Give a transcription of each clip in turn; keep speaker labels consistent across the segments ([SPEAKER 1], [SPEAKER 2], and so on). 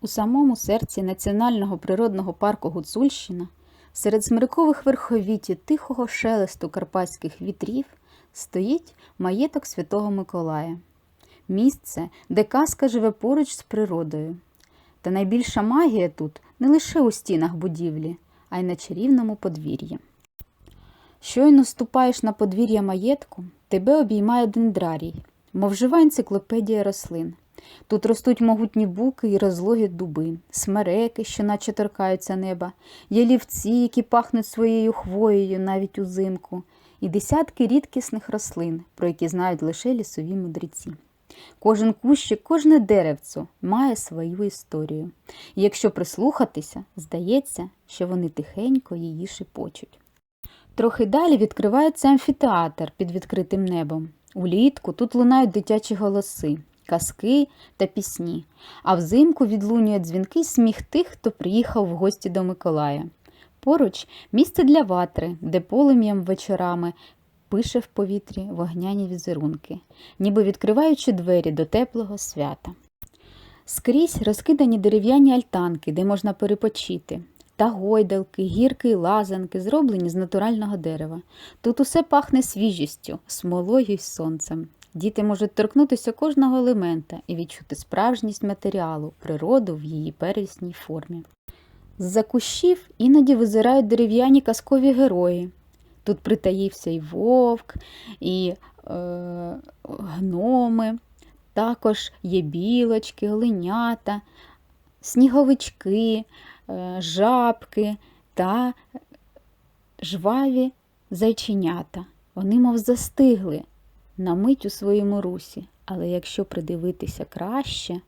[SPEAKER 1] У самому серці Національного природного парку Гуцульщина, серед смирикових верховіті тихого шелесту карпатських вітрів, стоїть маєток Святого Миколая. Місце, де казка живе поруч з природою. Та найбільша магія тут не лише у стінах будівлі, а й на чарівному подвір'ї. Щойно ступаєш на подвір'я маєтку, тебе обіймає дендрарій, мов жива енциклопедія рослин. Тут ростуть могутні буки і розлогі дуби, смереки, що наче торкаються неба, ялівці, які пахнуть своєю хвоєю навіть узимку, і десятки рідкісних рослин, про які знають лише лісові мудреці. Кожен кущик, кожне деревцо має свою історію. І якщо прислухатися, здається, що вони тихенько її шепочуть. Трохи далі відкривається амфітеатр під відкритим небом. Улітку тут лунають дитячі голоси, казки та пісні, а взимку відлунює дзвінкий сміх тих, хто приїхав в гості до Миколая. Поруч місце для ватри, де полум'ям вечорами пише в повітрі вогняні візерунки, ніби відкриваючи двері до теплого свята. Скрізь розкидані дерев'яні альтанки, де можна перепочити, та гойдалки, гірки лазанки, зроблені з натурального дерева. Тут усе пахне свіжістю, смолою й сонцем. Діти можуть торкнутися кожного елемента і відчути справжність матеріалу, природу в її первісній формі. З-за кущів іноді визирають дерев'яні казкові герої. Тут притаївся і вовк, і е, гноми, також є білочки, оленята, сніговички, е, жабки та жваві зайченята. Вони, мов застигли на мить у своєму русі, але якщо придивитися краще,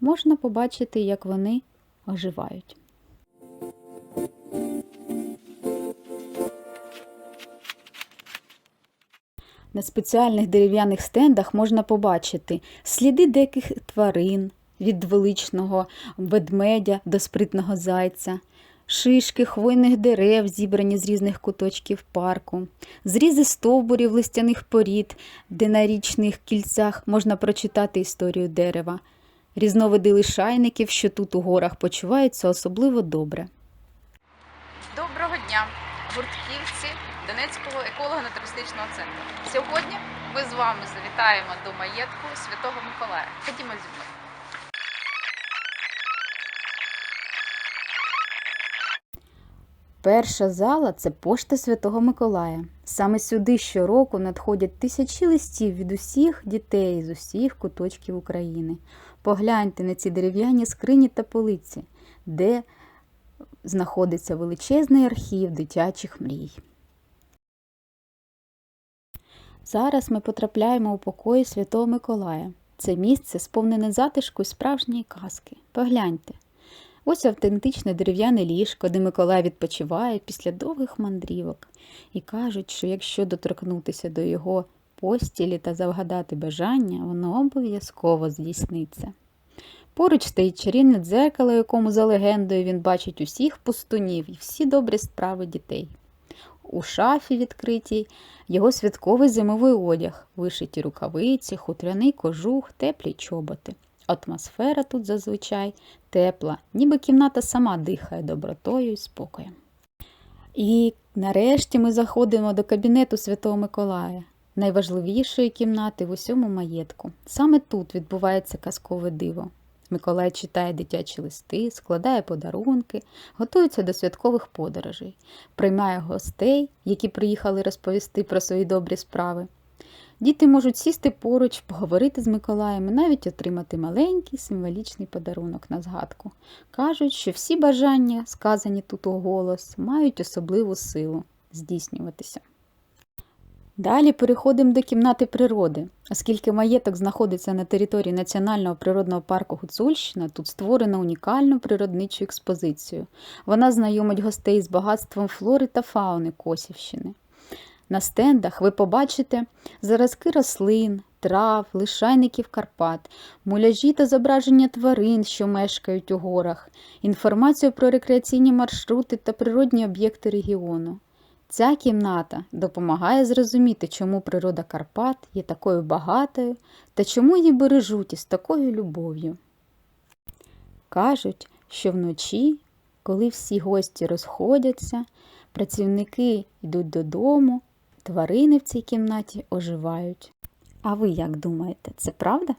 [SPEAKER 1] можна побачити, як вони оживають. На спеціальних дерев'яних стендах можна побачити сліди деяких тварин від величного ведмедя до спритного зайця, шишки хвойних дерев, зібрані з різних куточків парку, зрізи стовбурів листяних порід, де на річних кільцях можна прочитати історію дерева, різновиди лишайників, що тут у горах почуваються особливо добре.
[SPEAKER 2] Доброго дня, гуртківці Донецького еколого-натуристичного центру. Сьогодні ми з вами завітаємо до маєтку Святого Миколая. Ходімо зі мною.
[SPEAKER 1] Перша зала це пошта Святого Миколая. Саме сюди щороку надходять тисячі листів від усіх дітей з усіх куточків України. Погляньте на ці дерев'яні скрині та полиці, де знаходиться величезний архів дитячих мрій. Зараз ми потрапляємо у покої Святого Миколая. Це місце сповнене затишку справжньої казки. Погляньте. Ось автентичне дерев'яне ліжко, де Миколай відпочиває після довгих мандрівок. І кажуть, що якщо доторкнутися до його постілі та завгадати бажання, воно обов'язково здійсниться. Поруч стоїть чарівне дзеркало, якому за легендою він бачить усіх пустунів і всі добрі справи дітей. У шафі відкритій його святковий зимовий одяг, вишиті рукавиці, хутряний кожух, теплі чоботи. Атмосфера тут зазвичай тепла, ніби кімната сама дихає добротою і спокоєм. І нарешті ми заходимо до кабінету Святого Миколая, найважливішої кімнати в усьому маєтку. Саме тут відбувається казкове диво. Миколай читає дитячі листи, складає подарунки, готується до святкових подорожей, приймає гостей, які приїхали розповісти про свої добрі справи. Діти можуть сісти поруч, поговорити з Миколаєм і навіть отримати маленький символічний подарунок на згадку. Кажуть, що всі бажання, сказані тут у голос, мають особливу силу здійснюватися. Далі переходимо до кімнати природи. Оскільки маєток знаходиться на території Національного природного парку Гуцульщина, тут створено унікальну природничу експозицію. Вона знайомить гостей з багатством флори та фауни Косівщини. На стендах ви побачите заразки рослин, трав, лишайників Карпат, муляжі та зображення тварин, що мешкають у горах, інформацію про рекреаційні маршрути та природні об'єкти регіону. Ця кімната допомагає зрозуміти, чому природа Карпат є такою багатою та чому її бережуть із такою любов'ю. Кажуть, що вночі, коли всі гості розходяться, працівники йдуть додому, тварини в цій кімнаті оживають. А ви як думаєте, це правда?